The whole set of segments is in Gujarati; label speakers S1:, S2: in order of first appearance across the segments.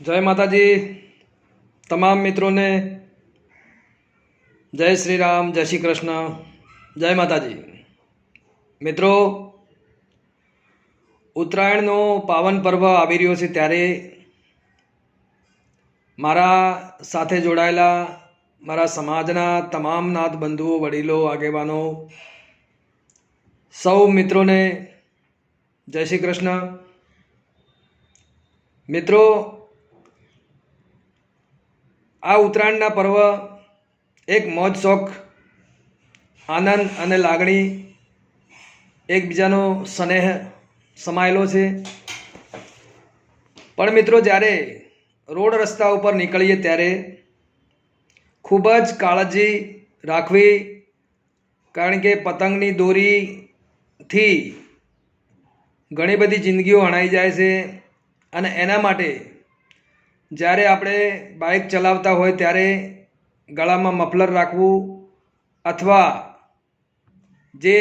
S1: જય માતાજી, તમામ મિત્રોને જય શ્રી રામ, જય શ્રી કૃષ્ણ, જય માતાજી. મિત્રો, ઉત્તરાયણનો પાવન પર્વ આવી રહ્યો છે ત્યારે મારા સાથે જોડાયેલા મારા સમાજના તમામ નાથ બંધુઓ, વડીલો, આગેવાનો, સૌ મિત્રોને જય શ્રી કૃષ્ણ. મિત્રો આ ઉત્તરાયણના પર્વ એક મોજ, શોખ, આનંદ અને લાગણી એકબીજાનો સ્નેહ સમાયેલો છે. પણ મિત્રો, જ્યારે રોડ રસ્તા ઉપર નીકળીએ ત્યારે ખૂબ જ કાળજી રાખવી, કારણ કે પતંગની દોરીથી ઘણી બધી જિંદગીઓ હણાઈ જાય છે અને એના માટે જ્યારે આપણે બાઇક ચલાવતા હોય ત્યારે ગળામાં મફલર રાખવું અથવા જે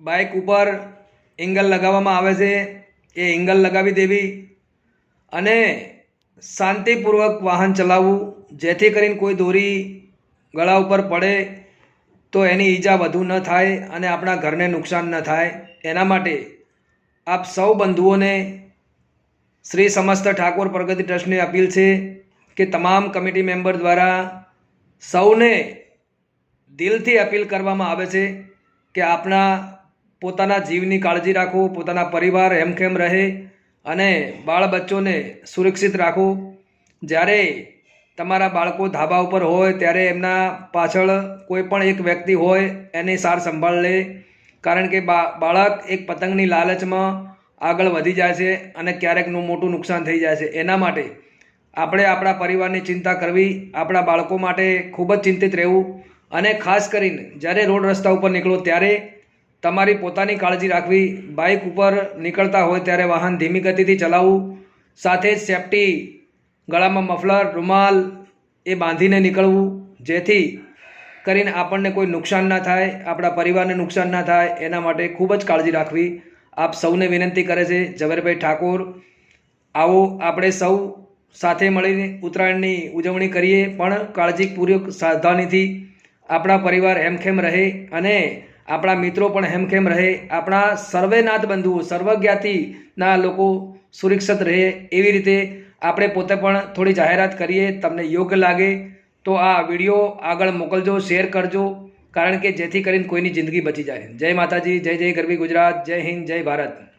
S1: બાઇક ઉપર એંગલ લગાવવામાં આવે છે, એ એંગલ લગાવી દેવી અને શાંતિપૂર્વક વાહન ચલાવવું. જેથી કરીને કોઈ દોરી ગળા ઉપર પડે તો એની ઈજા વધુ ન થાય અને આપણા ઘરને નુકસાન ન થાય. એના માટે આપ સૌ બંધુઓને શ્રી સમસ્ત ઠાકોર પ્રગતિ ટ્રસ્ટની અપીલ છે કે તમામ કમિટી મેમ્બર દ્વારા સૌને દિલથી અપીલ કરવામાં આવે છે કે આપણા પોતાના જીવની કાળજી રાખો, પોતાના પરિવાર હેમખેમ રહે અને બાળ બચ્ચોને સુરક્ષિત રાખો. જ્યારે તમારા બાળકો ધાબા ઉપર હોય, ત્યારે એમના પાછળ કોઈ પણ એક વ્યક્તિ હોય, એની સાર સંભાળ લે. કારણ કે બાળક એક પતંગની લાલચમાં આગળ વધી જાય છે અને ક્યારેકનું મોટું નુકસાન થઈ જાય છે એના માટે આપણે આપણા પરિવારની ચિંતા કરવી, આપણા બાળકો માટે ખૂબ જ ચિંતિત રહેવું અને ખાસ કરીને જ્યારે રોડ રસ્તા ઉપર નીકળો ત્યારે તમારી પોતાની કાળજી રાખવી, બાઇક ઉપર નીકળતા હોય ત્યારે વાહન ધીમી ગતિથી ચલાવવું, સાથે જ સેફટી ગળામાં મફલર, રૂમાલ એ બાંધીને નીકળવું, જેથી કરીને આપણને કોઈ નુકસાન ના થાય, આપણા પરિવારને નુકસાન ના થાય, એના માટે ખૂબ જ કાળજી રાખવી. આપ સૌને વિનંતી કરે છે, ઝવેરભાઈ ઠાકોર, આવો આપણે સૌ સાથે મળીને ઉત્તરાયણની ઉજવણી કરીએ, પણ કાળજીપૂર્વક સાવધાનીથી આપણા પરિવાર હેમખેમ રહે અને આપણા મિત્રો પણ હેમખેમ રહે, આપણા સર્વેનાથ બંધુઓ, સર્વજ્ઞાતિના લોકો સુરક્ષિત રહે, એવી રીતે આપણે પોતે પણ થોડી જાહેરાત કરીએ, તમને યોગ્ય લાગે તો આ વીડિયો આગળ મોકલજો, શેર કરજો. કારણ કે જેથી કરીને કોઈની જિંદગી બચી જાય. જય માતાજી, જય જય ગરબી ગુજરાત, જય હિન્દ, જય ભારત.